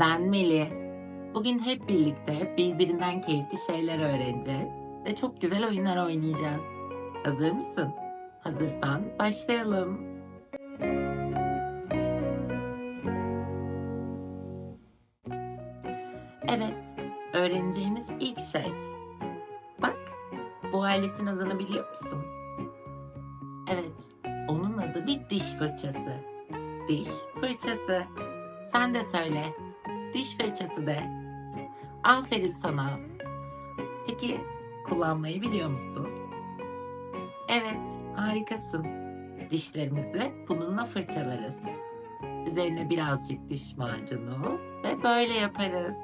Ben Melih. Bugün hep birlikte birbirinden keyifli şeyler öğreneceğiz ve çok güzel oyunlar oynayacağız. Hazır mısın? Hazırsan başlayalım. Evet, öğreneceğimiz ilk şey. Bak, bu aletin adını biliyor musun? Evet, onun adı bir diş fırçası. Diş fırçası. Sen de söyle. Diş fırçası de. Aferin sana. Peki kullanmayı biliyor musun? Evet, harikasın. Dişlerimizi bununla fırçalarız. Üzerine birazcık diş macunu ve böyle yaparız.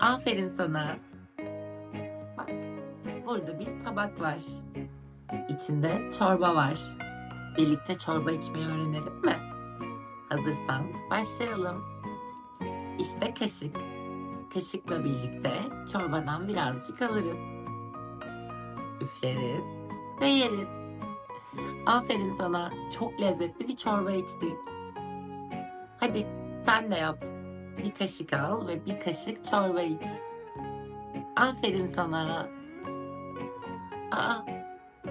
Aferin sana. Bak, burada bir tabak var. İçinde çorba var. Birlikte çorba içmeyi öğrenelim mi? Hazırsan başlayalım. İşte kaşık. Kaşıkla birlikte çorbadan birazcık alırız. Üfleriz ve yeriz. Aferin sana. Çok lezzetli bir çorba içtik. Hadi sen de yap. Bir kaşık al ve bir kaşık çorba iç. Aferin sana. Aa,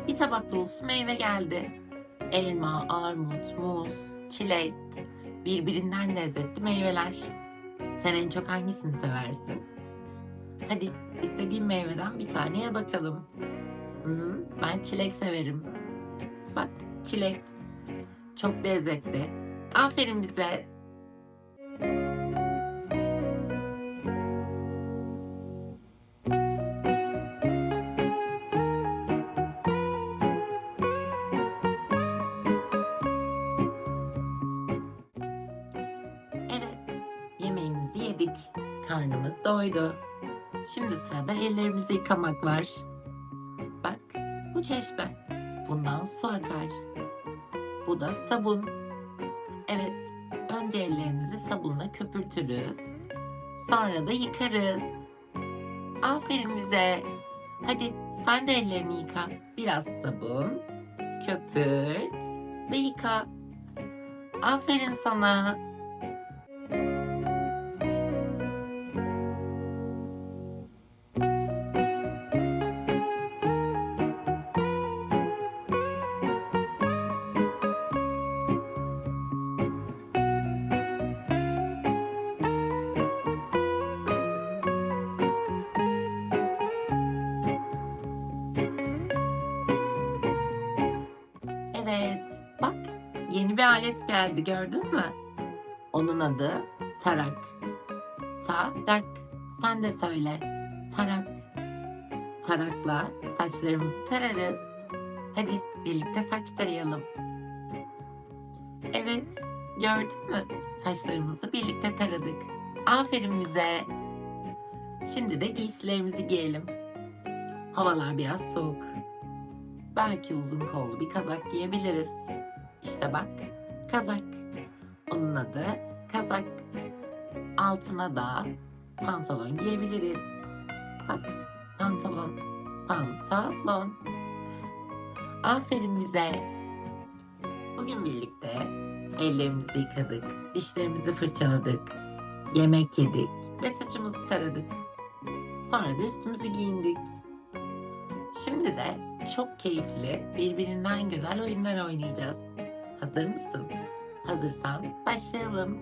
bir tabak dolusu meyve geldi. Elma, armut, muz, çilek, birbirinden lezzetli meyveler. Sen en çok hangisini seversin? Hadi istediğin meyveden bir taneye bakalım. Hmm, ben çilek severim. Bak çilek. Çok lezzetli. Aferin bize. Karnımız doydu. Şimdi sırada ellerimizi yıkamak var. Bak, bu çeşme. Bundan su akar. Bu da sabun. Evet, önce ellerimizi sabunla köpürtürüz. Sonra da yıkarız. Aferin bize. Hadi sen de ellerini yıka. Biraz sabun, köpürt ve yıka. Aferin sana. Evet, bak yeni bir alet geldi gördün mü? Onun adı tarak. Tarak. Sen de söyle. Tarak. Tarakla saçlarımızı tararız. Hadi birlikte saç tarayalım. Evet, gördün mü? Saçlarımızı birlikte taradık. Aferin bize. Şimdi de giysilerimizi giyelim. Havalar biraz soğuk. Belki uzun kollu bir kazak giyebiliriz. İşte bak, kazak. Onun adı kazak. Altına da pantolon giyebiliriz. Bak, pantolon, pantolon. Aferin bize. Bugün birlikte ellerimizi yıkadık, dişlerimizi fırçaladık, yemek yedik ve saçımızı taradık. Sonra da üstümüzü giyindik. Şimdi de çok keyifli, birbirinden güzel oyunlar oynayacağız. Hazır mısın? Hazırsan başlayalım.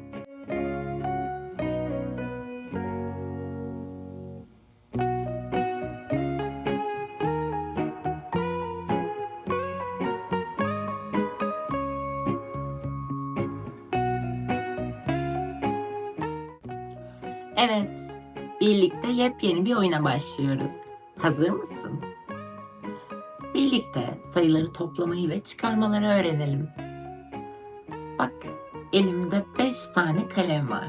Evet, birlikte yepyeni bir oyuna başlıyoruz. Hazır mısın? Birlikte sayıları toplamayı ve çıkarmaları öğrenelim. Bak, elimde 5 tane kalem var.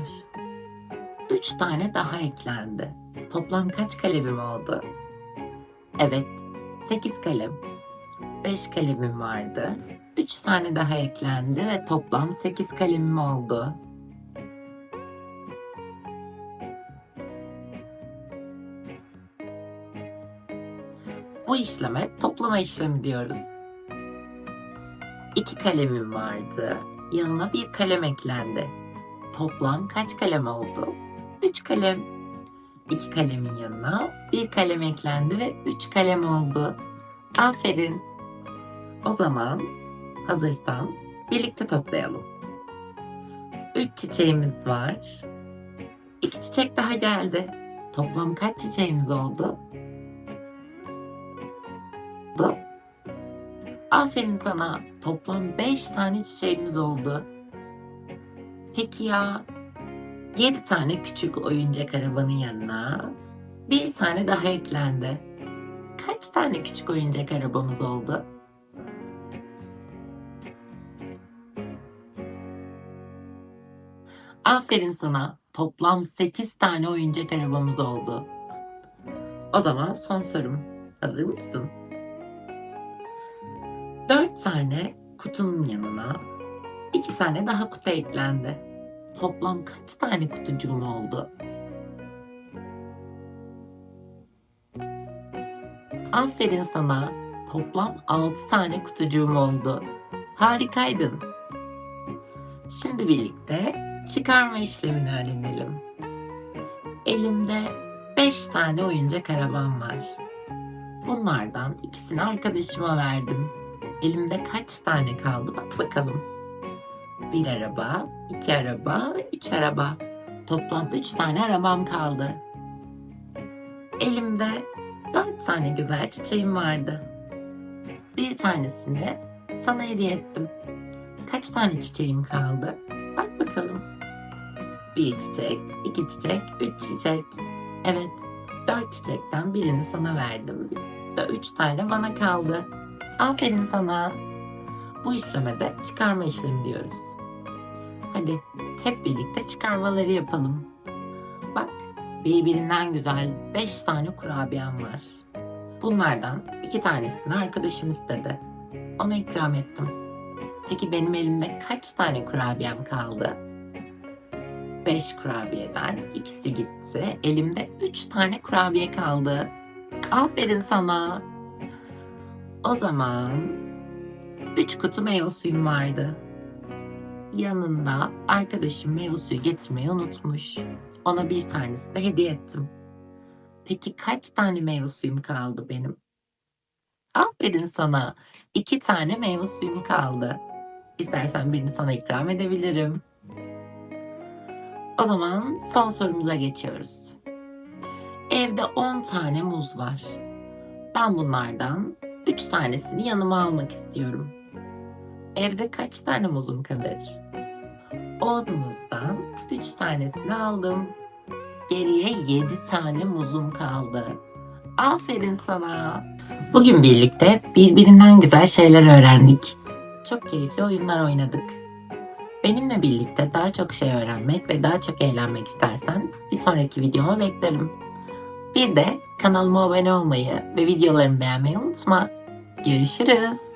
3 tane daha eklendi. Toplam kaç kalemim oldu? Evet, 8 kalem. 5 kalemim vardı. 3 tane daha eklendi ve toplam 8 kalemim oldu. Bu işleme toplama işlemi diyoruz. İki kalemim vardı. Yanına bir kalem eklendi. toplam kaç kalem oldu? 3 kalem. 2 kalemin yanına bir kalem eklendi ve 3 kalem oldu. Aferin. O zaman hazırsan birlikte toplayalım. 3 çiçeğimiz var. 2 çiçek daha geldi. Toplam kaç çiçeğimiz oldu? Oldu. Aferin sana. Toplam 5 tane çiçeğimiz oldu. Peki ya 7 tane küçük oyuncak arabanın yanına bir tane daha eklendi. Kaç tane küçük oyuncak arabamız oldu? Aferin sana. Toplam 8 tane oyuncak arabamız oldu. O zaman son sorum. Hazır mısın? 4 tane kutunun yanına 2 tane daha kutu eklendi. Toplam kaç tane kutucuğum oldu? Aferin sana. Toplam 6 tane kutucuğum oldu. Harikaydın. Şimdi birlikte çıkarma işlemini öğrenelim. Elimde 5 tane oyuncak arabam var. Bunlardan ikisini arkadaşıma verdim. Elimde kaç tane kaldı bak bakalım. Bir araba, iki araba, üç araba. Toplam üç tane arabam kaldı. Elimde dört tane güzel çiçeğim vardı. Bir tanesini sana hediye ettim. Kaç tane çiçeğim kaldı? Bak bakalım. Bir çiçek, iki çiçek, üç çiçek. Evet, dört çiçekten birini sana verdim. Da üç tane bana kaldı. Aferin sana. Bu işleme de çıkarma işlemi diyoruz. Hadi hep birlikte çıkarmaları yapalım. Bak birbirinden güzel 5 tane kurabiyem var. Bunlardan iki tanesini arkadaşım istedi. Ona ikram ettim. Peki benim elimde kaç tane kurabiyem kaldı? 5 kurabiyeden ikisi gitti. Elimde 3 tane kurabiye kaldı. Aferin sana. O zaman 3 kutu meyve suyum vardı. Yanında arkadaşım meyve suyu getirmeyi unutmuş. Ona bir tanesini de hediye ettim. Peki kaç tane meyve suyum kaldı benim? Aferin sana. İki tane meyve suyum kaldı. İstersen birini sana ikram edebilirim. O zaman son sorumuza geçiyoruz. Evde 10 tane muz var. Ben bunlardan 3 tanesini yanıma almak istiyorum. Evde kaç tane muzum kalır? 10 muzdan 3 tanesini aldım. Geriye 7 tane muzum kaldı. Aferin sana. Bugün birlikte birbirinden güzel şeyler öğrendik. Çok keyifli oyunlar oynadık. Benimle birlikte daha çok şey öğrenmek ve daha çok eğlenmek istersen bir sonraki videoma beklerim. Bir de kanalıma abone olmayı ve videolarımı beğenmeyi unutma. Görüşürüz.